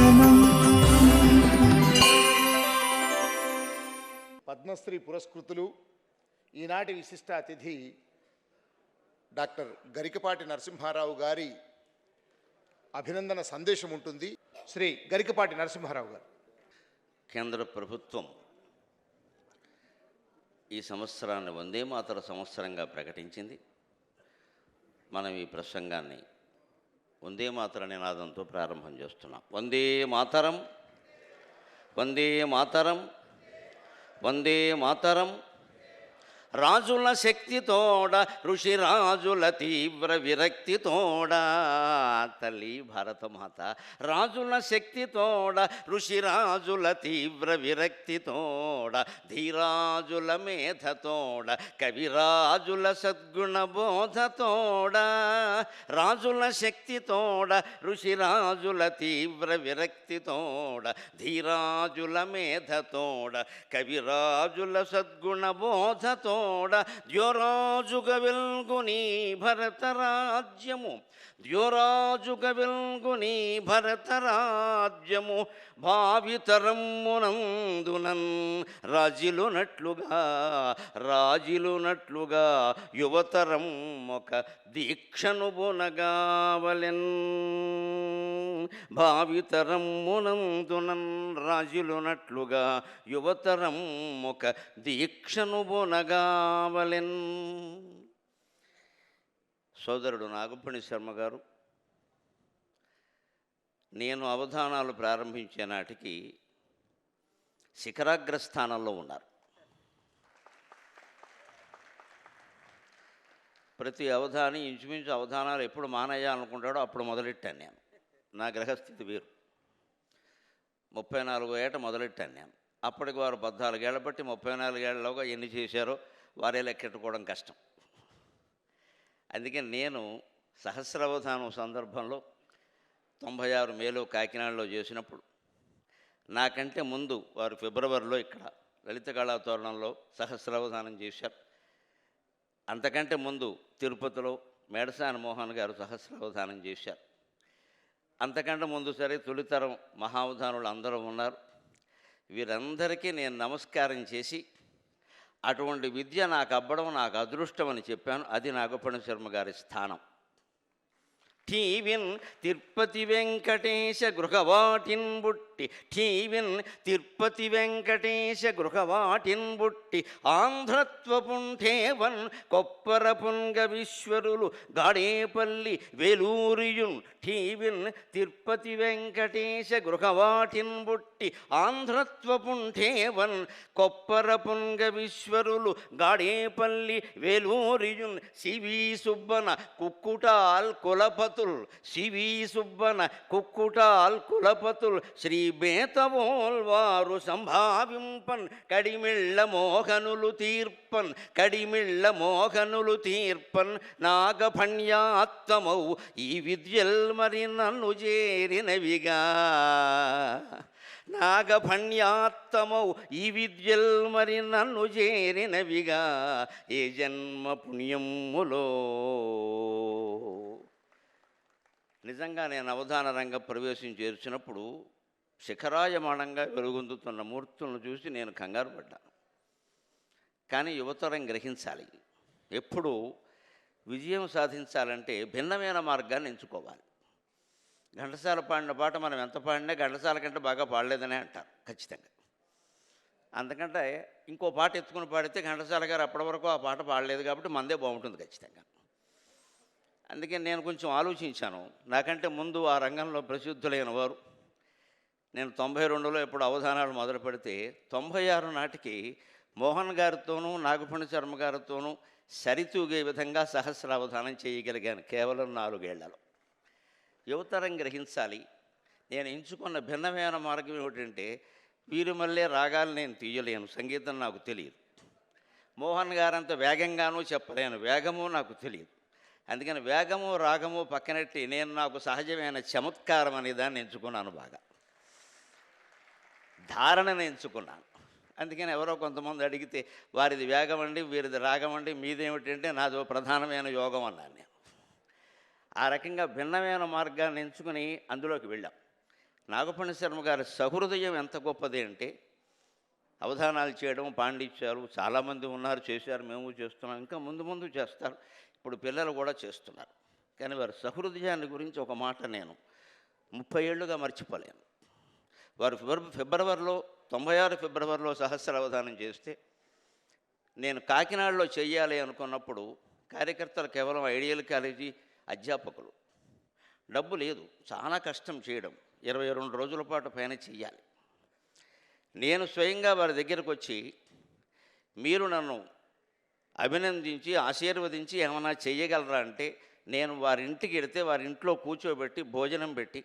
దర్శనం. పద్మశ్రీ పురస్కృతులు ఈనాటి విశిష్ట అతిథి డాక్టర్ గరికపాటి నరసింహారావు గారి అభినందన సందేశం ఉంటుంది. శ్రీ గరికపాటి నరసింహారావు గారు. కేంద్ర ప్రభుత్వం ఈ సంవత్సరాన్ని వందే మాతర సంవత్సరంగా ప్రకటించింది. మనం ఈ ప్రసంగాన్ని వందే మాతర నినాదంతో ప్రారంభం చేస్తున్నాం. వందే మాతరం వందే మాతరం వందే మాతరం రాజుల శక్తితోడ ఋషి రాజుల తీవ్ర విరక్తితోడ. తల్లి భారతమాత రాజుల శక్తితోడ ఋషి రాజుల తీవ్ర విరక్తితోడ ధీరాజుల మేధతోడ కవిరాజుల సద్గుణ బోధతోడ. రాజుల శక్తితోడ ఋషి రాజుల తీవ్ర విరక్తితోడ ధీరాజుల మేధతోడ కవిరాజుల సద్గుణ బోధతోడ ద్యోరాజుగ వెల్గుని భరతరాజ్యము. ద్యోరాజుగ వెల్గుని భరతరాజ్యము. భావితరమ్మునందునన్ రాజిలునట్లుగా రాజిలునట్లుగా యువతరం ఒక దీక్షను బునగావలెన్ భావితరమ్మునందునన్ రాజులునట్లుగా యువతరం ఒక దీక్షను బునగావలెన్ సోదరుడు నాగపణి శర్మ గారు నేను అవధానాలు ప్రారంభించే నాటికి శిఖరాగ్రస్థానంలో ఉన్నారు. ప్రతి అవధాని ఇంచుమించు అవధానాలు ఎప్పుడు మానేయాలనుకుంటాడో అప్పుడు మొదలెట్టాను నేను. నా గ్రహస్థితి వేరు. ముప్పై నాలుగో ఏట మొదలెట్టాను నేను. అప్పటికి వారు పద్నాలుగేళ్ళ బట్టి ముప్పై నాలుగేళ్ళలోగా ఎన్ని చేశారో వారే లెక్కెట్టుకోవడం కష్టం. అందుకే నేను సహస్రావధానం సందర్భంలో తొంభై ఆరు మేలో కాకినాడలో చేసినప్పుడు నాకంటే ముందు వారు ఫిబ్రవరిలో ఇక్కడ లలిత కళా తోరణంలో సహస్రావధానం చేశారు. అంతకంటే ముందు తిరుపతిలో మేడసాని మోహన్ గారు సహస్రావధానం చేశారు. అంతకంటే ముందు సరే తొలితరం మహావధానులు అందరూ ఉన్నారు. వీరందరికీ నేను నమస్కారం చేసి అటువంటి విద్య నాకు అబ్బడం నాకు అదృష్టం అని చెప్పాను. అది నాగపణి శర్మ గారి స్థానం. టీవిన్ తిరుపతి వెంకటేశ గృహవాటిన్ బుట్టి ఠీవిన్ తిరుపతి వెంకటేశ గృహవాటిన్ బుట్టి ఆంధ్రత్వపుంఠేవన్ కొప్పర పుంగ విశ్వరులు గాడేపల్లి వేలూరియున్ ఠీవిన్ తిరుపతి వెంకటేశ గృహవాటిన్ బుట్టి ఆంధ్రత్వపుంఠేవన్ కొప్పర పుంగ విశ్వరులు గాడేపల్లి వేలూరియున్ సివి సుబ్బన కుక్కుటాల్ కులపతుల్ సివి సుబ్బన కుక్కుటాల్ కులపతుల్ శ్రీ బేతవోల్వారు సంభావింపన్ కడిమిళ్ళ మోహనులు తీర్పన్ కడిమిళ్ళ మోహనులు తీర్పన్ నాగభణ్యాత్తమౌ ఈ విద్యల్ మరి నన్ను చేరినవిగా. నాగభణ్యాత్తమౌ ఈ విద్యల్ మరి నన్ను చేరినవిగా. ఏ జన్మ పుణ్యములో? నిజంగా నేను అవధాన రంగ ప్రవేశం చేర్చినప్పుడు శిఖరాయమాణంగా వెలుగొందుతున్న మూర్తులను చూసి నేను కంగారు పడ్డాను. కానీ యువతరం గ్రహించాలి. ఎప్పుడు విజయం సాధించాలంటే భిన్నమైన మార్గాన్ని ఎంచుకోవాలి. ఘంటసాల పాడిన పాట మనం ఎంత పాడినా ఘంటసాల కంటే బాగా పాడలేదనే అంటారు ఖచ్చితంగా. అందుకంటే ఇంకో పాట ఎత్తుకుని పాడితే ఘంటసాల గారు అప్పటి వరకు ఆ పాట పాడలేదు కాబట్టి మందే బాగుంటుంది ఖచ్చితంగా. అందుకే నేను కొంచెం ఆలోచించాను. నాకంటే ముందు ఆ రంగంలో ప్రసిద్ధులైన వారు నేను తొంభై రెండులో ఎప్పుడు అవధానాలు మొదలు పెడితే తొంభై ఆరు నాటికి మోహన్ గారితోనూ నాగపణి శర్మ గారితోనూ సరితూగే విధంగా సహస్రావధానం చేయగలిగాను కేవలం నాలుగేళ్ళలో. యువతరం గ్రహించాలి. నేను ఎంచుకున్న భిన్నమైన మార్గం ఏమిటంటే వీరు మళ్ళీ రాగాలు నేను తీయలేను సంగీతం నాకు తెలియదు. మోహన్ గారంత వేగంగానూ చెప్పలేను వేగము నాకు తెలియదు. అందుకని వేగము రాగము పక్కనెట్టి నేను నాకు సహజమైన చమత్కారం అనే దాన్ని ఎంచుకున్నాను బాగా. ధారణను ఎంచుకున్నాను అందుకని ఎవరో కొంతమంది అడిగితే వారిది వేగమండి వీరిది రాగమండి మీదేమిటంటే నాదో ప్రధానమైన యోగం అన్నాను నేను. ఆ రకంగా భిన్నమైన మార్గాన్ని ఎంచుకుని అందులోకి వెళ్ళాం. నాగపణి శర్మ గారి సహృదయం ఎంత గొప్పది అంటే అవధానాలు చేయడం పాండిత్యాలు చాలామంది ఉన్నారు చేశారు మేము చేస్తున్నాం ఇంకా ముందు ముందు చేస్తారు. ఇప్పుడు పిల్లలు కూడా చేస్తున్నారు. కానీ వారి సహృదయాన్ని గురించి ఒక మాట నేను ముప్పై ఏళ్ళుగా మర్చిపోలేను. వారు ఫిబ్రవరి ఫిబ్రవరిలో తొంభై ఆరు ఫిబ్రవరిలో సహస్ర అవధానం చేస్తే నేను కాకినాడలో చెయ్యాలి అనుకున్నప్పుడు కార్యకర్తలు కేవలం ఐడియల్ కాలేజీ అధ్యాపకులు. డబ్బు లేదు చాలా కష్టం చేయడం ఇరవై రెండు రోజుల పాటు పైన చెయ్యాలి. నేను స్వయంగా వారి దగ్గరకు వచ్చి మీరు నన్ను అభినందించి ఆశీర్వదించి ఏమైనా చెయ్యగలరా అంటే నేను వారి ఇంటికి వెడితే వారి ఇంట్లో కూర్చోబెట్టి భోజనం పెట్టి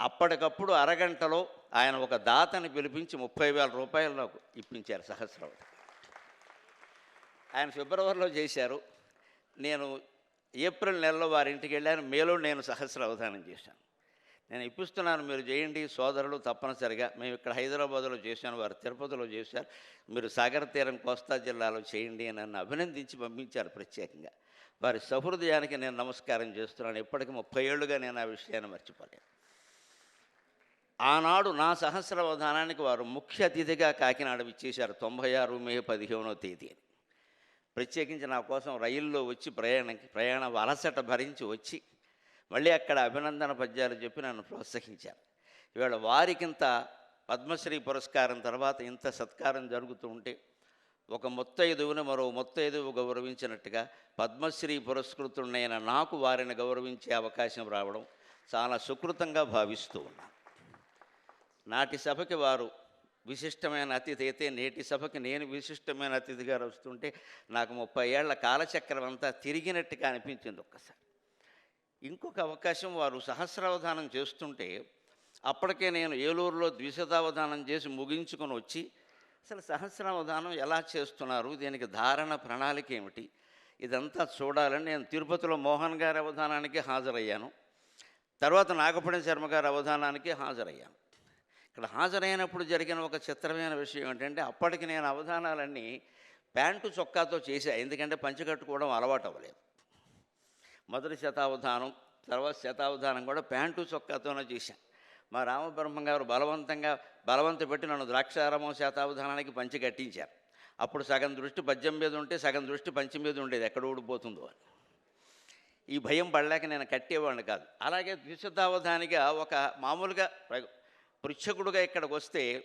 అప్పటికప్పుడు అరగంటలో ఆయన ఒక దాతని పిలిపించి ముప్పై వేల రూపాయలు నాకు ఇప్పించారు సహస్రవతి ఆయన ఫిబ్రవరిలో చేశారు. నేను ఏప్రిల్ నెలలో వారి ఇంటికి వెళ్ళాను. మేలో నేను సహస్ర అవధానం చేశాను. నేను ఇప్పిస్తున్నాను మీరు చేయండి సోదరులు తప్పనిసరిగా. మేము ఇక్కడ హైదరాబాద్లో చేశాను వారు తిరుపతిలో చేశారు. మీరు సాగర తీరం కోస్తా జిల్లాలో చేయండి అని నన్ను అభినందించి పంపించారు ప్రత్యేకంగా. వారి సహృదయానికి నేను నమస్కారం చేస్తున్నాను. ఇప్పటికి ముప్పై ఏళ్ళుగా నేను ఆ విషయాన్ని మర్చిపోలేను. ఆనాడు నా సహస్రవధానానికి వారు ముఖ్య అతిథిగా కాకినాడ విచ్చేశారు తొంభై ఆరు మే పదిహేనో తేదీ అని ప్రత్యేకించి నా కోసం రైల్లో వచ్చి ప్రయాణం ప్రయాణ అలసట భరించి వచ్చి మళ్ళీ అక్కడ అభినందన పద్యాలు చెప్పి నన్ను ప్రోత్సహించారు. ఇవాళ వారికింత పద్మశ్రీ పురస్కారం తర్వాత ఇంత సత్కారం జరుగుతూ ఉంటే ఒక మొత్తైదువుని మరో మొత్తైదువు గౌరవించినట్టుగా పద్మశ్రీ పురస్కృతుడైన నాకు వారిని గౌరవించే అవకాశం రావడం చాలా సుకృతంగా భావిస్తూ ఉన్నాను. నాటి సభకి వారు విశిష్టమైన అతిథి అయితే నేటి సభకి నేను విశిష్టమైన అతిథిగా వస్తుంటే నాకు ముప్పై ఏళ్ళ కాలచక్రం అంతా తిరిగినట్టుగా అనిపించింది ఒక్కసారి. ఇంకొక అవకాశం వారు సహస్రావధానం చేస్తుంటే అప్పటికే నేను ఏలూరులో ద్విశతావధానం చేసి ముగించుకొని వచ్చి అసలు సహస్రావధానం ఎలా చేస్తున్నారు? దీనికి ధారణ ప్రణాళిక ఏమిటి? ఇదంతా చూడాలని నేను తిరుపతిలో మోహన్ గారి అవధానానికి హాజరయ్యాను. తర్వాత నాగపణి శర్మ గారి అవధానానికి హాజరయ్యాను. ఇక్కడ హాజరైనప్పుడు జరిగిన ఒక చిత్రమైన విషయం ఏంటంటే అప్పటికి నేను అవధానాలన్నీ ప్యాంటు చొక్కాతో చేశా. ఎందుకంటే పంచకట్టుకోవడం అలవాటు అవ్వలేదు. మొదటి శతావధానం తర్వాత శతావధానం కూడా ప్యాంటు చొక్కాతోనే చేశాను మా రామబ్రహ్మ గారు బలవంతంగా బలవంత పెట్టి నన్ను ద్రాక్షారామం శతావధానానికి పంచి కట్టించారు. అప్పుడు సగం దృష్టి పద్యం మీద ఉంటే సగం దృష్టి పంచి మీద ఉండేది. ఎక్కడ ఊడిపోతుందో అని. ఈ భయం పడలేక నేను కట్టేవాడిని కాదు. అలాగే ద్విశతావధానిగా ఒక మామూలుగా పృచ్ఛకుడుగా ఇక్కడికి వస్తే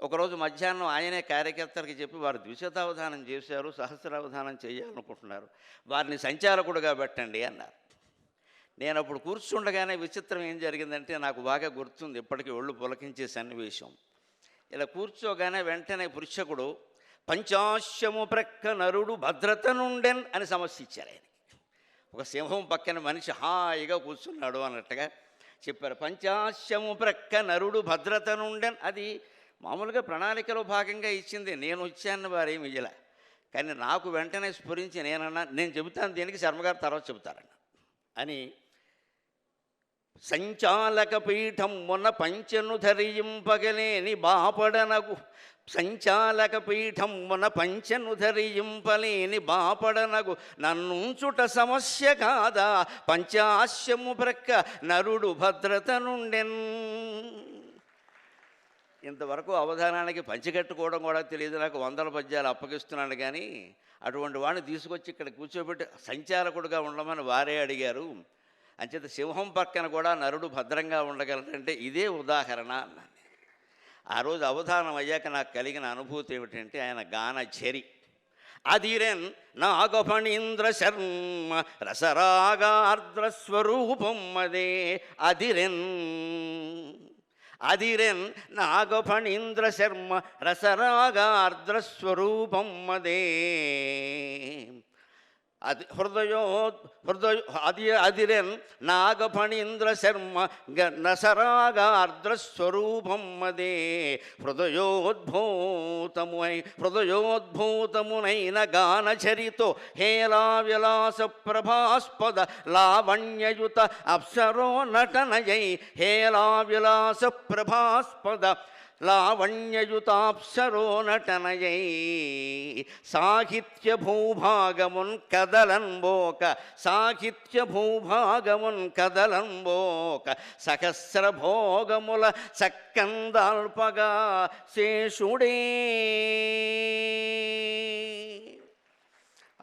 ఒకరోజు మధ్యాహ్నం ఆయనే కార్యకర్తలకు చెప్పి వారు ద్విశతావధానం చేశారు సహస్రావధానం చేయాలనుకుంటున్నారు. వారిని సంచాలకుడుగా పెట్టండి అన్నారు. నేను అప్పుడు కూర్చుండగానే విచిత్రం ఏం జరిగిందంటే నాకు బాగా గుర్తుంది ఇప్పటికీ ఒళ్ళు పులకించే సన్నివేశం. ఇలా కూర్చోగానే వెంటనే పురుషకుడు పంచాశ్యము ప్రక్క నరుడు భద్రత నుండెన్ అని సమస్య ఇచ్చారు ఆయనకి. ఒక సింహం పక్కన మనిషి హాయిగా కూర్చున్నాడు అన్నట్టుగా చెప్పారు. పంచాశ్యము ప్రక్క నరుడు భద్రత నుండెన్ అది మామూలుగా ప్రణాళికలో భాగంగా ఇచ్చింది. నేను వచ్చాను వారేమి ఇయ్యలే. కానీ నాకు వెంటనే స్ఫురించి నేనన్నా నేను చెబుతాను దీనికి శర్మగారు తర్వాత చెబుతారన్న. అని సంచాలక పీఠం మొన్న పంచను ధరింపగలేని బాపడనగు సంచాలక పీఠం మన పంచనుధరింపలేని బాపడనగు నన్నుంచుట సమస్య కాదా? పంచాశ్యము ప్రక్క నరుడు భద్రత నుండెన్ ఇంతవరకు అవధానానికి పంచికట్టుకోవడం కూడా తెలియదు నాకు వందల పద్యాలు అప్పగిస్తున్నాను కానీ అటువంటి వాడిని తీసుకొచ్చి ఇక్కడ కూర్చోబెట్టి సంచాలకుడుగా ఉండమని వారే అడిగారు. అంచేత సింహం పక్కన కూడా నరుడు భద్రంగా ఉండగలరంటే ఇదే ఉదాహరణ అన్నాను ఆ రోజు అవధానం అయ్యాక నాకు కలిగిన అనుభూతి ఏమిటంటే ఆయన గాన చెరి అదిరెన్ నాగఫణీంద్ర శర్మ రసరాగార్ద్రస్వరూపం అదే అధిరెన్. అదిరెన్ నాగఫణీంద్ర శర్మ రసరాగార్ద్రస్వరూపం అదే. అది హృదయో హృదయ అది అదిరెన్ నాగఫణీంద్ర శర్మ నసరాగార్ద్ర స్వరూపం అదే హృదయోద్భూతమునై హృదయోద్భూతమునైన గానచరితో హేలా విలాస ప్రభాస్పద లావణ్యయుత అప్సరో నటనయై హేలా విలాస ప్రభాస్పద లావణ్యయుతాప్సరో నటనయై సాహిత్య భూభాగమున్ కదలంబోక సాహిత్య భూభాగమున్ కదలంబోక సహస్ర భోగముల సక్కందాల్పగా శేషుడే.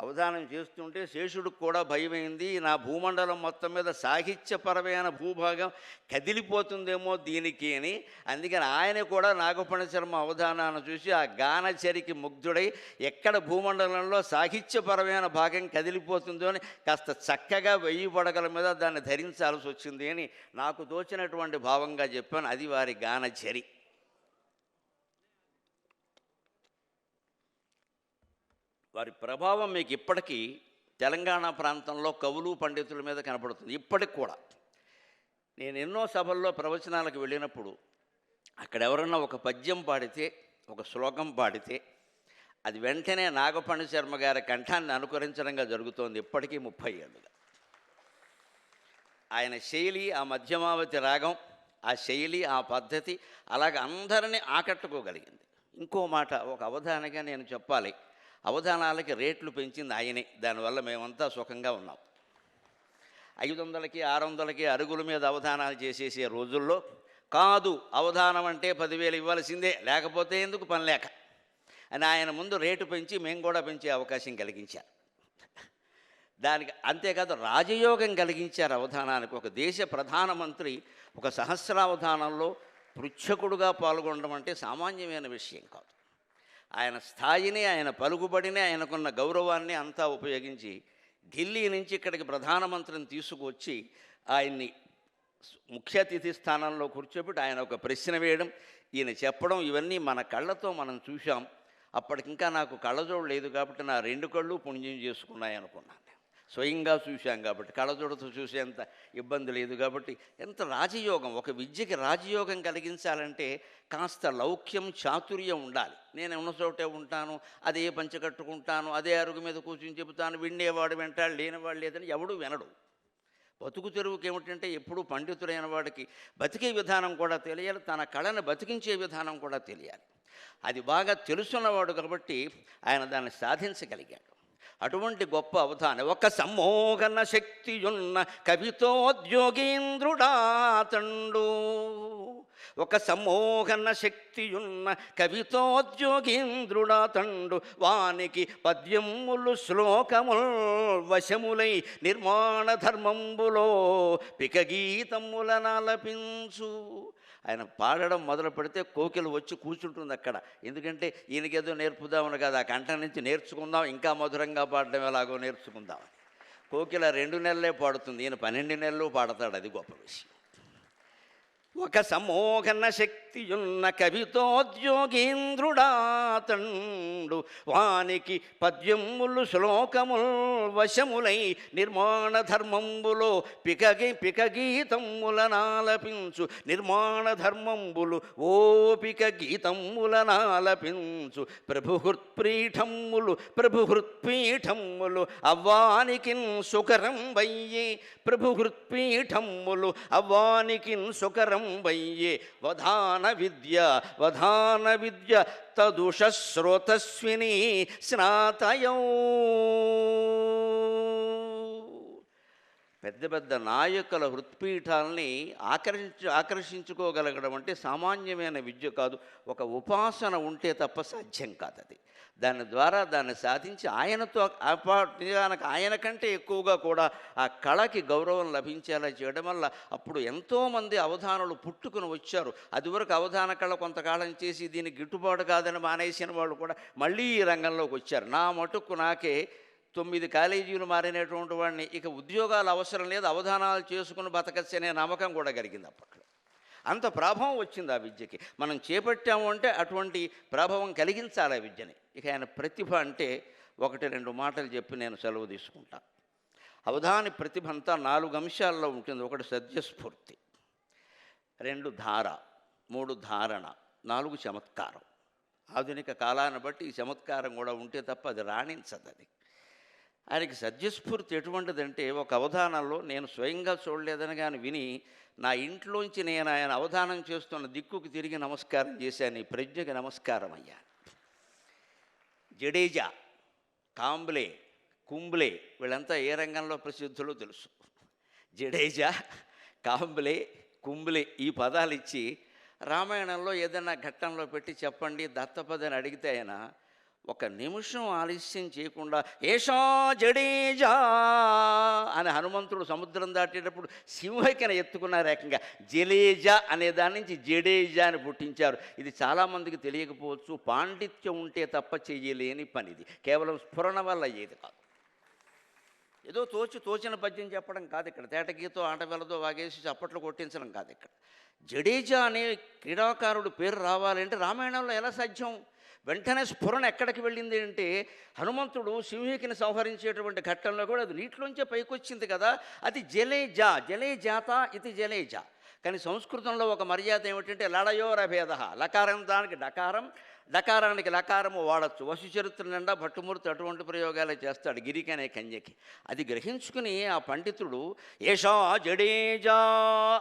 అవధానం చేస్తుంటే శేషుడికి కూడా భయమైంది. నా భూమండలం మొత్తం మీద సాహిత్యపరమైన భూభాగం కదిలిపోతుందేమో దీనికి అని. అందుకని ఆయన కూడా నాగపణ శర్మ అవధానాన్ని చూసి ఆ గానచరికి ముగ్ధుడై ఎక్కడ భూమండలంలో సాహిత్యపరమైన భాగం కదిలిపోతుందో అని కాస్త చక్కగా వెయ్యి పడగల మీద దాన్ని ధరించాల్సి వచ్చింది అని నాకు తోచినటువంటి భావంగా చెప్పాను. అది వారి గానచరి. వారి ప్రభావం మీకు ఇప్పటికీ తెలంగాణ ప్రాంతంలో కవులు పండితుల మీద కనపడుతుంది. ఇప్పటికి కూడా. నేను ఎన్నో సభల్లో ప్రవచనాలకు వెళ్ళినప్పుడు అక్కడ ఎవరన్నా ఒక పద్యం పాడితే ఒక శ్లోకం పాడితే అది వెంటనే నాగపణి శర్మ గారి కంఠాన్ని అనుకరించడంగా జరుగుతోంది ఇప్పటికీ ముప్పై ఏళ్ళుగా. ఆయన శైలి ఆ మధ్యమావతి రాగం ఆ శైలి ఆ పద్ధతి అలాగ అందరినీ ఆకట్టుకోగలిగింది. ఇంకో మాట ఒక అవధానగా నేను చెప్పాలి. అవధానాలకి రేట్లు పెంచింది ఆయనే. దానివల్ల మేమంతా సుఖంగా ఉన్నాం. ఐదు వందలకి ఆరు వందలకి అరుగుల మీద అవధానాలు చేసేసే రోజుల్లో కాదు అవధానం అంటే పదివేలు ఇవ్వాల్సిందే లేకపోతే ఎందుకు పని లేక? అని ఆయన ముందు రేటు పెంచి మేము కూడా పెంచే అవకాశం కలిగించారు. దానికి అంతేకాదు రాజయోగం కలిగించారు అవధానానికి. ఒక దేశ ప్రధానమంత్రి ఒక సహస్రావధానంలో పృచ్ఛకుడుగా పాల్గొనడం అంటే సామాన్యమైన విషయం కాదు. ఆయన స్థాయిని ఆయన పలుకుబడిని ఆయనకున్న గౌరవాన్ని అంతా ఉపయోగించి ఢిల్లీ నుంచి ఇక్కడికి ప్రధానమంత్రిని తీసుకువచ్చి ఆయన్ని ముఖ్య అతిథి స్థానంలో కూర్చోబెట్టి ఆయన ఒక ప్రశ్న వేయడం ఈయన చెప్పడం ఇవన్నీ మన కళ్ళతో మనం చూశాం. అప్పటికింకా నాకు కళ్ళజోడు లేదు కాబట్టి నా రెండు కళ్ళు పుణ్యం చేసుకున్నాయి అనుకున్నాను. స్వయంగా చూశాం కాబట్టి కళ్ళజోడుతో చూసేంత ఇబ్బంది లేదు కాబట్టి ఎంత రాజయోగం ఒక విద్యకి రాజయోగం కలిగించాలంటే కాస్త లౌక్యం చాతుర్యం ఉండాలి. నేను ఉన్న చోటే ఉంటాను అదే పంచ కట్టుకుంటాను అదే అరుగు మీద కూర్చుని చెబుతాను విండేవాడు వెంటాడు లేనివాడు లేదని ఎవడు వినడు. బతుకు తెరువుకి ఏమిటంటే ఎప్పుడూ పండితుడైన వాడికి బతికే విధానం కూడా తెలియాలి తన కళను బతికించే విధానం కూడా తెలియాలి. అది బాగా తెలుసున్నవాడు కాబట్టి ఆయన దాన్ని సాధించగలిగాడు. అటువంటి గొప్ప అవధానం. ఒక సమ్మోహన శక్తియున్న కవితోద్యోగీంద్రుడాతండు ఒక సమ్మోహన శక్తియున్న కవితోద్యోగీంద్రుడాతండు వానికి పద్యములు శ్లోకముల్ వశములై నిర్మాణ ధర్మంబులో పికగీతముల నలపించు ఆయన పాడడం మొదలు పెడితే కోకిలు వచ్చి కూర్చుంటుంది అక్కడ. ఎందుకంటే ఈయనకేదో నేర్పుదామని కాదు ఆ కంట నుంచి నేర్చుకుందాం ఇంకా మధురంగా పాడడం ఎలాగో నేర్చుకుందాం కోకిల రెండు నెలలే పాడుతుంది ఈయన పన్నెండు నెలలు పాడతాడు అది గొప్ప విషయం. ఒక సమోహన శక్తియున్న కవితోద్యోగీంద్రుడాతండు. వానికి పద్యములు శ్లోకముల్ వశములై నిర్మాణ ధర్మంబులో పికగి పికగీతముల నాలపించు నిర్మాణ ధర్మంబులు ఓపిక గీతముల నాలపించు ప్రభుహృత్పీఠములు ప్రభుహృత్పీఠమ్ములు అవ్వానికిన్ సుకరం వయ్యే. ప్రభుహృత్పీఠములు అవ్వానికిన్ సుకరం వయ్యే వధాన విద్య వధాన విద్య తదుష శ్రోతస్విని స్నాతయౌ పెద్ద పెద్ద నాయకుల హృత్పీఠాలని ఆకర్షించు ఆకర్షించుకోగలగడం అంటే సామాన్యమైన విద్య కాదు. ఒక ఉపాసన ఉంటే తప్ప సాధ్యం కాదు అది దాని ద్వారా దాన్ని సాధించి ఆయనతో నిజానికి ఆయన కంటే ఎక్కువగా కూడా ఆ కళకి గౌరవం లభించేలా చేయడం వల్ల అప్పుడు ఎంతోమంది అవధానులు పుట్టుకుని వచ్చారు. అదివరకు అవధాన కళ కొంతకాలం చేసి దీనికి గిట్టుబాటు కాదని మానేసిన వాళ్ళు కూడా మళ్ళీ ఈ రంగంలోకి వచ్చారు. నా మటుకు నాకే తొమ్మిది కాలేజీలు మారినటువంటి వాడిని ఇక ఉద్యోగాలు అవసరం లేదు అవధానాలు చేసుకుని బతకచ్చు అనే నమ్మకం కూడా కలిగింది అప్పట్లో. అంత ప్రభావం వచ్చింది ఆ విద్యకి. మనం చేపట్టాము అంటే అటువంటి ప్రభావం కలిగించాలి ఆ విద్యని. ఇక ఆయన ప్రతిభ అంటే ఒకటి రెండు మాటలు చెప్పి నేను సెలవు తీసుకుంటా. అవధాని ప్రతిభ అంతా నాలుగు అంశాల్లో ఉంటుంది. ఒకటి సద్యస్ఫూర్తి రెండు ధార మూడు ధారణ నాలుగు చమత్కారం. ఆధునిక కాలాన్ని బట్టి ఈ చమత్కారం కూడా ఉంటే తప్ప అది రాణించదు అది. ఆయనకి సద్యస్ఫూర్తి ఎటువంటిదంటే ఒక అవధానంలో నేను స్వయంగా చూడలేదని కానీ విని నా ఇంట్లోంచి నేను ఆయన అవధానం చేస్తున్న దిక్కుకు తిరిగి నమస్కారం చేశాను. ఈ ప్రజ్ఞకి నమస్కారం అయ్యా. జడేజా కాంబ్లే కుంబ్లే వీళ్ళంతా ఏ రంగంలో ప్రసిద్ధులో తెలుసు. జడేజా కాంబ్లే కుంబ్లే ఈ పదాలు ఇచ్చి రామాయణంలో ఏదైనా ఘట్టంలో పెట్టి చెప్పండి దత్తపదని అడిగితే ఆయన ఒక నిమిషం ఆలస్యం చేయకుండా ఏషా జడేజా అని హనుమంతుడు సముద్రం దాటేటప్పుడు సింహకిన ఎత్తుకున్నారు ఏకంగా జలేజా అనే దాని నుంచి జడేజా అని పుట్టించారు. ఇది చాలామందికి తెలియకపోవచ్చు. పాండిత్యం ఉంటే తప్ప చేయలేని పని ఇది కేవలం స్ఫురణ వల్ల అయ్యేది కాదు. ఏదో తోచి తోచిన పద్యం చెప్పడం కాదు ఇక్కడ. తేటగీతో ఆటవేలతో వాగేసి చప్పట్లు కొట్టించడం కాదు ఇక్కడ. జడేజా అనే క్రీడాకారుడు పేరు రావాలంటే రామాయణంలో ఎలా సాధ్యం? వెంటనే స్ఫురణ ఎక్కడికి వెళ్ళింది అంటే హనుమంతుడు సింహికిని సంహరించేటువంటి ఘట్టంలో కూడా అది నీటిలోంచే పైకొచ్చింది కదా అది జలేజా జలేజాత ఇది జలేజా. కానీ సంస్కృతంలో ఒక మర్యాద ఏమిటంటే లడయోరభేద లకారం దానికి డకారం డకారానికి లకారము వాడచ్చు. వసు చరిత్ర నిండా భట్టుమూర్తి అటువంటి ప్రయోగాలే చేస్తాడు గిరికనే కన్యకి. అది గ్రహించుకుని ఆ పండితుడు ఏషా జడేజా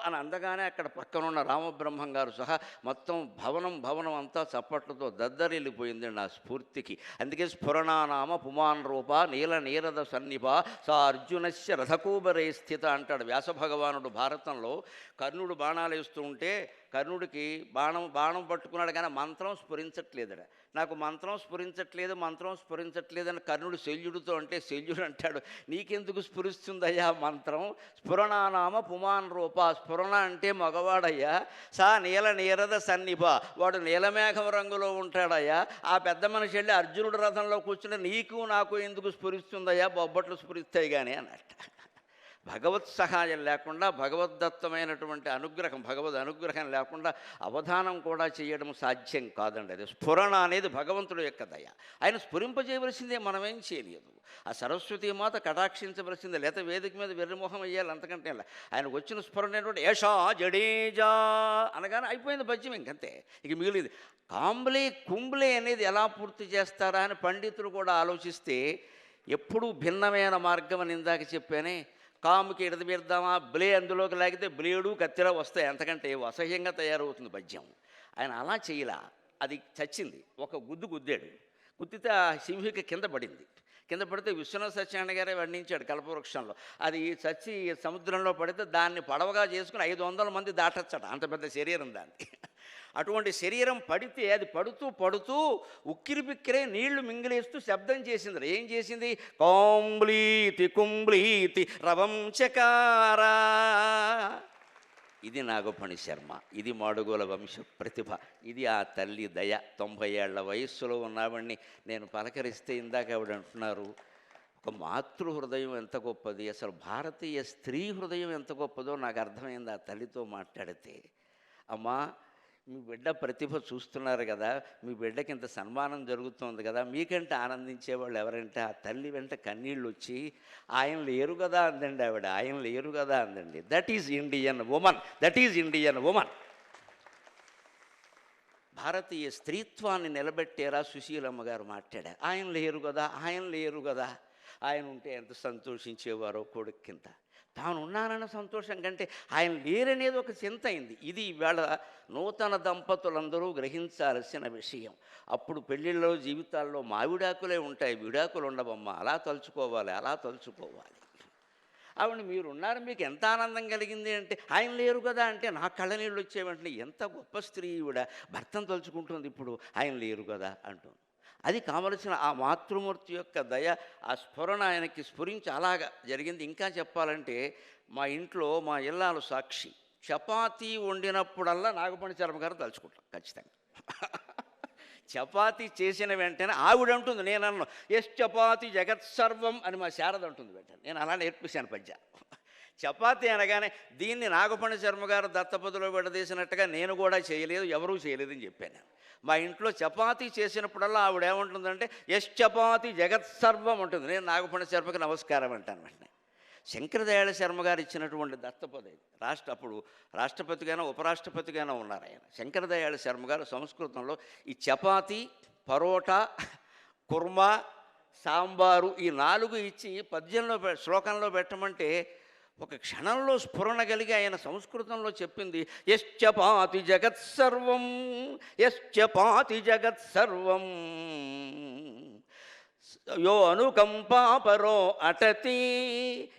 అని అందగానే అక్కడ పక్కనున్న రామబ్రహ్మం గారు సహా మొత్తం భవనం భవనం అంతా చప్పట్లతో దద్దరిల్లిపోయింది నా స్ఫూర్తికి. అందుకే స్ఫురణానామ పుమాన్ రూప నీల నీరద సన్నిభ సా అర్జునస్య రథకూబరే స్థిత అంటాడు వ్యాసభగవానుడు భారతంలో. కర్ణుడు బాణాలు వేస్తూ ఉంటే కర్ణుడికి బాణం బాణం పట్టుకున్నాడు కానీ మంత్రం స్ఫురించట్లేదట నాకు మంత్రం స్ఫురించట్లేదు మంత్రం స్ఫురించట్లేదు అని కర్ణుడు శల్యుడితో అంటే శల్యుడు అంటాడు. నీకెందుకు స్ఫురిస్తుందయ్యా మంత్రం? స్ఫురణానామ పుమాన్ రూప. స్ఫురణ అంటే మగవాడయ్యా. సా నీల నీరద సన్నిభ. వాడు నీలమేఘం రంగులో ఉంటాడయ్యా. ఆ పెద్ద మనిషి వెళ్ళి అర్జునుడు రథంలో కూర్చుని నీకు నాకు ఎందుకు స్ఫురిస్తుందయ్యా? బొబ్బట్లు స్ఫురిస్తాయి కానీ అన్నట్ట భగవత్ సహాయం లేకుండా భగవద్దత్తమైనటువంటి అనుగ్రహం భగవద్ అనుగ్రహం లేకుండా అవధానం కూడా చేయడం సాధ్యం కాదండి. అది స్ఫురణ అనేది భగవంతుడు యొక్క దయ. ఆయన స్ఫురింపజేయవలసిందే మనమేం చేయలేదు. ఆ సరస్వతి మాత కటాక్షించవలసిందే లేత వేదిక మీద వెర్రిమోహం అయ్యాలి అంతకంటే ఆయన ఆయనకు వచ్చిన స్ఫురణ యషా జడేజా అనగానే అయిపోయింది పద్యం ఇంకంతే. ఇక మిగిలింది. కాంబ్లే కుంబ్లే అనేది ఎలా పూర్తి చేస్తారా అని పండితులు కూడా ఆలోచిస్తే ఎప్పుడూ భిన్నమైన మార్గం అని ఇందాక చెప్పానే కాముకి ఇడద పెడదామా బ్లే అందులోకి లాగితే బ్లేడు కత్తిర వస్తాయి. అంతకంటే అసహ్యంగా తయారవుతుంది పద్యం ఆయన అలా చేయలా. అది చచ్చింది. ఒక గుద్దు గుద్దాడు. గుద్దితే ఆ సింహిక కింద పడింది. కింద పడితే విశ్వనాథ సత్యనారాయణ గారే వర్ణించాడు కల్పవృక్షంలో. అది చచ్చి సముద్రంలో పడితే దాన్ని పడవగా చేసుకుని ఐదు వందల మంది దాటచ్చట. అంత పెద్ద శరీరం దాన్ని. అటువంటి శరీరం పడితే అది పడుతూ పడుతూ ఉక్కిరి బిక్కిరే నీళ్ళు మింగిలేస్తూ శబ్దం చేసింది. ఏం చేసింది? కాంబ్లీతి కుంబ్లీతి రవంశకార ఇది నాగపణి శర్మ. ఇది మాడుగోల వంశ ప్రతిభ. ఇది ఆ తల్లి దయ. తొంభై ఏళ్ళ వయస్సులో ఉన్నావణ్ణి నేను పలకరిస్తే ఇందాక ఆవిడ అంటున్నారు ఒక మాతృ హృదయం ఎంత గొప్పది? అసలు భారతీయ స్త్రీ హృదయం ఎంత గొప్పదో నాకు అర్థమైంది ఆ తల్లితో మాట్లాడితే. అమ్మా మీ బిడ్డ ప్రతిభ చూస్తున్నారు కదా మీ బిడ్డకి ఇంత సన్మానం జరుగుతోంది కదా మీకంటే ఆనందించేవాళ్ళు ఎవరంటే ఆ తల్లి వెంట కన్నీళ్ళు వచ్చి ఆయన లేరు కదా అందండి ఆవిడ ఆయన లేరు కదా అందండి. That is Indian woman that is Indian woman భారతీయ స్త్రీత్వాన్ని నిలబెట్టేరా సుశీలమ్మ గారు మాట్లాడారు. ఆయన లేరు కదా ఆయన లేరు కదా ఆయన ఉంటే ఎంత సంతోషించేవారో కొడుకు కింద. తాను ఉన్నానన్న సంతోషం కంటే ఆయన లేరనేది ఒక చింత అయింది. ఇది ఇవాళ నూతన దంపతులందరూ గ్రహించాల్సిన విషయం. అప్పుడు పెళ్ళిళ్ళలో జీవితాల్లో మావిడాకులే ఉంటాయి. విడాకులు ఉండవమ్మా. అలా తలుచుకోవాలి. అలా తలుచుకోవాలి. ఆవిడ మీరు ఉన్నారు మీకు ఎంత ఆనందం కలిగింది అంటే ఆయన లేరు కదా అంటే నా కళ్ళ నీళ్ళు వచ్చేవంటనే ఎంత గొప్ప స్త్రీ ఈవిడ. భర్తను తలుచుకుంటుంది ఇప్పుడు ఆయన లేరు కదా అంటుంది. అది కావలసిన ఆ మాతృమూర్తి యొక్క దయ ఆ స్ఫురణ ఆయనకి స్ఫురించి అలాగా జరిగింది. ఇంకా చెప్పాలంటే మా ఇంట్లో మా ఇల్లాలు సాక్షి. చపాతీ వండినప్పుడల్లా నాగపణి చర్మ గారు తలుచుకుంటాం ఖచ్చితంగా. చపాతీ చేసిన వెంటనే ఆవిడ అంటుంది నేను అన్నాను ఎస్ చపాతి జగత్ సర్వం అని మా శారద అంటుంది వెంటనే. నేను అలా నేర్పించాను పద్య. చపాతి అనగానే దీన్ని నాగపణి శర్మ గారు దత్తపదిలో విడదీసినట్టుగా నేను కూడా చేయలేదు ఎవరూ చేయలేదని చెప్పాను నేను. మా ఇంట్లో చపాతీ చేసినప్పుడల్లా ఆవిడ ఏమంటుందంటే ఎస్ చపాతి జగత్ సర్వం ఉంటుంది నేను నాగపండ శర్మకి నమస్కారం అంటాను వెంటనే. శంకరదయాళ శర్మ గారు ఇచ్చినటువంటి దత్తపది రాష్ట్ర అప్పుడు రాష్ట్రపతిగానో ఉపరాష్ట్రపతిగానో ఉన్నారు ఆయన. శంకరదయాళ శర్మ గారు సంస్కృతంలో ఈ చపాతి పరోటా కుర్మా సాంబారు ఈ నాలుగు ఇచ్చి పద్యంలో పె- శ్లోకంలో పెట్టమంటే ఒక క్షణంలో స్ఫురణ కలిగి ఆయన సంస్కృతంలో చెప్పింది యశ్చపాతి జగత్ సర్వం యశ్చ జగత్ సర్వం. యో అనుకంపాపరో అటతి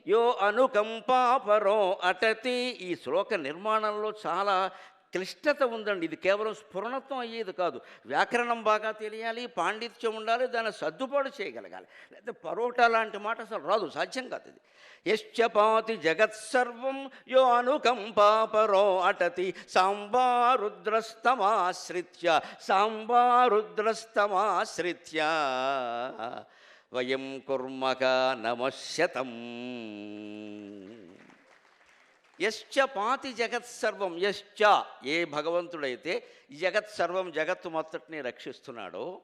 యో అనుకంపాపరో అటతి. ఈ శ్లోక నిర్మాణంలో చాలా క్లిష్టత ఉందండి. ఇది కేవలం స్ఫురణత్వం అయ్యేది కాదు. వ్యాకరణం బాగా తెలియాలి పాండిత్యం ఉండాలి దాన్ని సర్దుబాటు చేయగలగాలి. లేకపోతే పరోటా లాంటి మాట అసలు రాదు. సాధ్యం కాదు ఇది. యశ్చపాతి జగత్సర్వం యో అనుకంపాపరో అటతి. సాంబారుద్రస్తమాశ్రిత్య సాంబారుద్రస్తమాశ్రిత్య. వయం కుర్మక నమశతం యశ్చ పాతి జగత్ సర్వం యశ్చ ఏ భగవంతుడైతే జగత్ సర్వం జగత్తు మొత్తటిని రక్షిస్తున్నాడో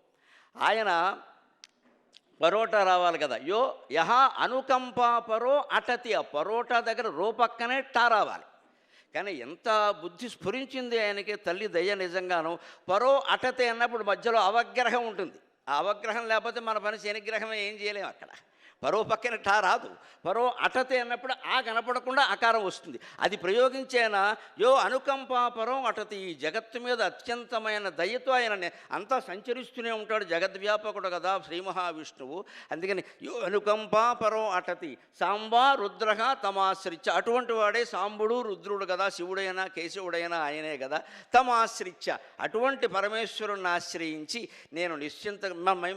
ఆయన పరోటా రావాలి కదా. యో యహ అనుకంపా పరో అటతి ఆ పరోటా దగ్గర రో పక్కనే టా రావాలి. కానీ ఎంత బుద్ధి స్ఫురించింది ఆయనకి తల్లి దయ నిజంగాను. పరో అటతే అన్నప్పుడు మధ్యలో అవగ్రహం ఉంటుంది. ఆ అవగ్రహం లేకపోతే మన పని శనిగ్రహమే ఏం చేయలేము అక్కడ. పరో పక్కన టా రాదు. పరో అటతే అన్నప్పుడు ఆ కనపడకుండా అకారం వస్తుంది. అది ప్రయోగించేనా? యో అనుకంపా పరం అటతి ఈ జగత్తు మీద అత్యంతమైన దయతో ఆయన అంతా సంచరిస్తూనే ఉంటాడు జగద్వ్యాపకుడు కదా శ్రీ మహావిష్ణువు. అందుకని యో అనుకంపా పరం అటతి సాంబా రుద్రహ తమాశ్రిత్య. అటువంటి వాడే సాంబుడు రుద్రుడు కదా శివుడైనా కేశవుడైనా ఆయనే కదా తమాశ్రిత్య. అటువంటి పరమేశ్వరుణ్ణి ఆశ్రయించి నేను నిశ్చింత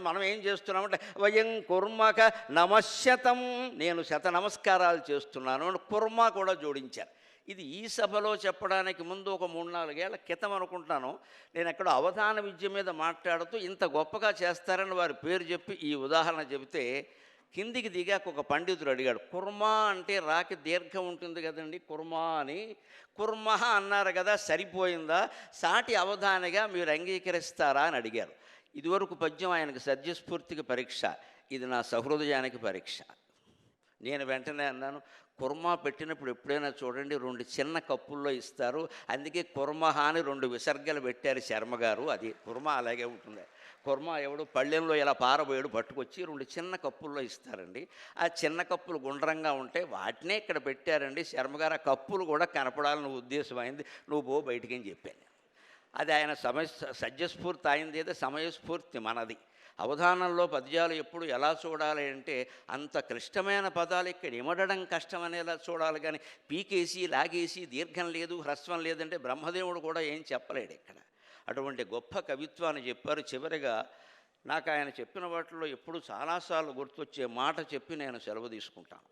మనం ఏం చేస్తున్నామంటే వయం కుర్మక నమశతం నేను శత నమస్కారాలు చేస్తున్నాను అని కుర్మా కూడా జోడించారు. ఇది ఈ సభలో చెప్పడానికి ముందు ఒక మూడు నాలుగేళ్ళ క్రితం అనుకుంటాను నేను ఎక్కడ అవధాన విద్య మీద మాట్లాడుతూ ఇంత గొప్పగా చేస్తారని వారి పేరు చెప్పి ఈ ఉదాహరణ చెబితే కిందికి దిగాక ఒక పండితుడు అడిగాడు కుర్మా అంటే రాకి దీర్ఘం ఉంటుంది కదండి కుర్మా అని. కుర్మహ అన్నారు కదా సరిపోయిందా? సాటి అవధానిగా మీరు అంగీకరిస్తారా అని అడిగారు. ఇదివరకు పద్యం ఆయనకు సద్యస్ఫూర్తికి పరీక్ష. ఇది నా సహృదయానికి పరీక్ష. నేను వెంటనే అన్నాను కుర్మా పెట్టినప్పుడు ఎప్పుడైనా చూడండి రెండు చిన్న కప్పుల్లో ఇస్తారు. అందుకే కుర్మహ అని రెండు విసర్గలు పెట్టారు శర్మ గారు. అది కుర్మా అలాగే ఉంటుంది. కుర్మా ఎవడు? పళ్ళెంలో ఇలా పారబోయాడు పట్టుకొచ్చి రెండు చిన్న కప్పుల్లో ఇస్తారండి. ఆ చిన్న కప్పులు గుండ్రంగా ఉంటే వాటినే ఇక్కడ పెట్టారండి. శర్మగారు ఆ కప్పులు కూడా కనపడాలని ఉద్దేశం అయింది నువ్వు బో బయటికి అని చెప్పాను. అది ఆయన సమయ సజ్జస్ఫూర్తి అయింది అయితే సమయస్ఫూర్తి మనది. అవధానంలో పద్యాలు ఎప్పుడు ఎలా చూడాలి అంటే అంత క్లిష్టమైన పదాలు ఇక్కడ ఇమడడం కష్టమనేలా చూడాలి కానీ పీకేసి లాగేసి దీర్ఘం లేదు హ్రస్వం లేదంటే బ్రహ్మదేవుడు కూడా ఏం చెప్పలేడు ఇక్కడ. అటువంటి గొప్ప కవిత్వాన్ని చెప్పారు. చివరిగా నాకు ఆయన చెప్పిన వాటిలో ఎప్పుడు చాలాసార్లు గుర్తొచ్చే మాట చెప్పి నేను సెలవు తీసుకుంటాను.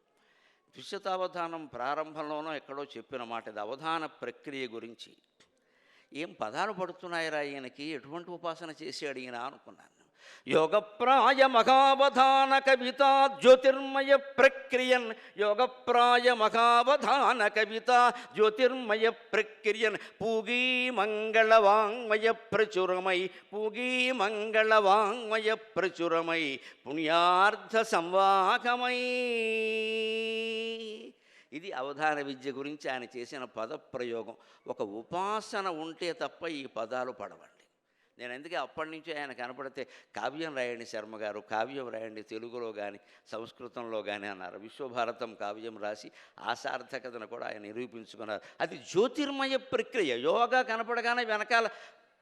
విశ్వతావధానం ప్రారంభంలోనో ఎక్కడో చెప్పిన మాట ఇది. అవధాన ప్రక్రియ గురించి. ఏం పదాలు పడుతున్నాయిరా ఈయనకి? ఎటువంటి ఉపాసన చేసి ఈయన అనుకున్నాను. యోగప్రాయ మహావధాన కవిత జ్యోతిర్మయ ప్రక్రియన్ యోగప్రాయ మహావధాన కవిత జ్యోతిర్మయ ప్రక్రియన్ పూగీ మంగళ వాంగ్మయ ప్రచురమై పూగీ మంగళ వాంగ్మయ ప్రచురమై పుణ్యార్థ సంవాహమై ఇది అవధాన విద్య గురించి ఆయన చేసిన పదప్రయోగం. ఒక ఉపాసన ఉంటే తప్ప ఈ పదాలు పడవండి. నేను ఎందుకే అప్పటి నుంచి ఆయన కనపడితే కావ్యం రాయండి శర్మ గారు కావ్యం రాయండి తెలుగులో కానీ సంస్కృతంలో కానీ అన్నారు. విశ్వభారతం కావ్యం రాసి ఆ సార్థకతను కూడా ఆయన నిరూపించుకున్నారు. అది జ్యోతిర్మయ ప్రక్రియ. యోగా కనపడగానే వెనకాల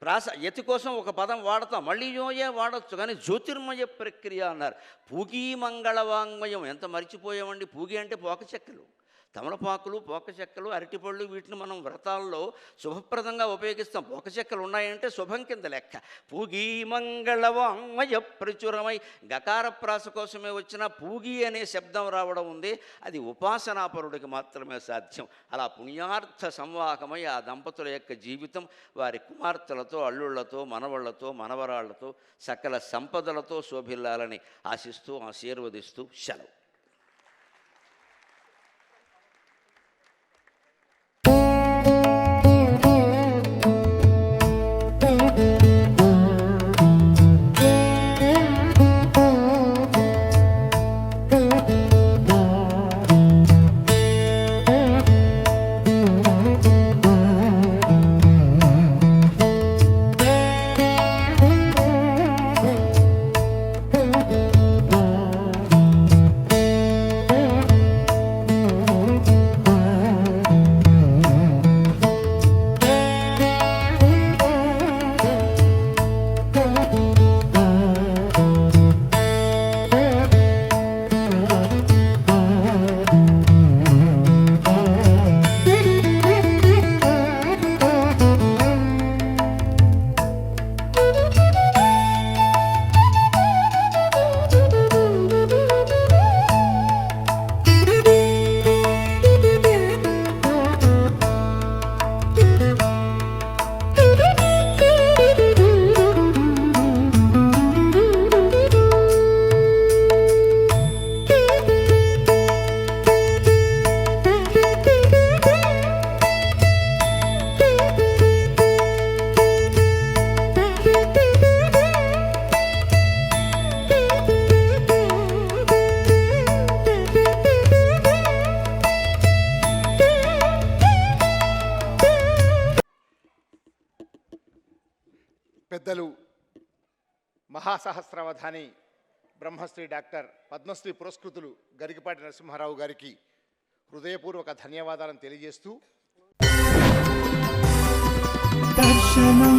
ప్రాస యతి కోసం ఒక పదం వాడతాం. మళ్ళీ యోయే వాడచ్చు కానీ జ్యోతిర్మయ ప్రక్రియ అన్నారు. పూగీ మంగళవాంగ్మయం. ఎంత మర్చిపోయామండి? పూగి అంటే పోక చెక్కలు తమలపాకులు పోకచెక్కలు అరటిపళ్ళు వీటిని మనం వ్రతాల్లో శుభప్రదంగా ఉపయోగిస్తాం. పోక చెక్కలు ఉన్నాయంటే శుభం కింద లెక్క. పూగీ మంగళవామయ ప్రచురమై గకార ప్రాస కోసమే వచ్చిన పూగి అనే శబ్దం రావడం ఉంది. అది ఉపాసనాపరుడికి మాత్రమే సాధ్యం. అలా పుణ్యార్థ సంవాహమై ఆ దంపతుల యొక్క జీవితం వారి కుమార్తెలతో అల్లుళ్ళతో మనవళ్ళతో మనవరాళ్ళతో సకల సంపదలతో శోభిల్లాలని ఆశిస్తూ ఆశీర్వదిస్తూ సెలవు. మహాసహస్రావధాని బ్రహ్మశ్రీ డాక్టర్ పద్మశ్రీ పురస్కృతులు గరికపాటి నరసింహారావు గారికి హృదయపూర్వక ధన్యవాదాలను తెలియజేస్తూ దర్శనం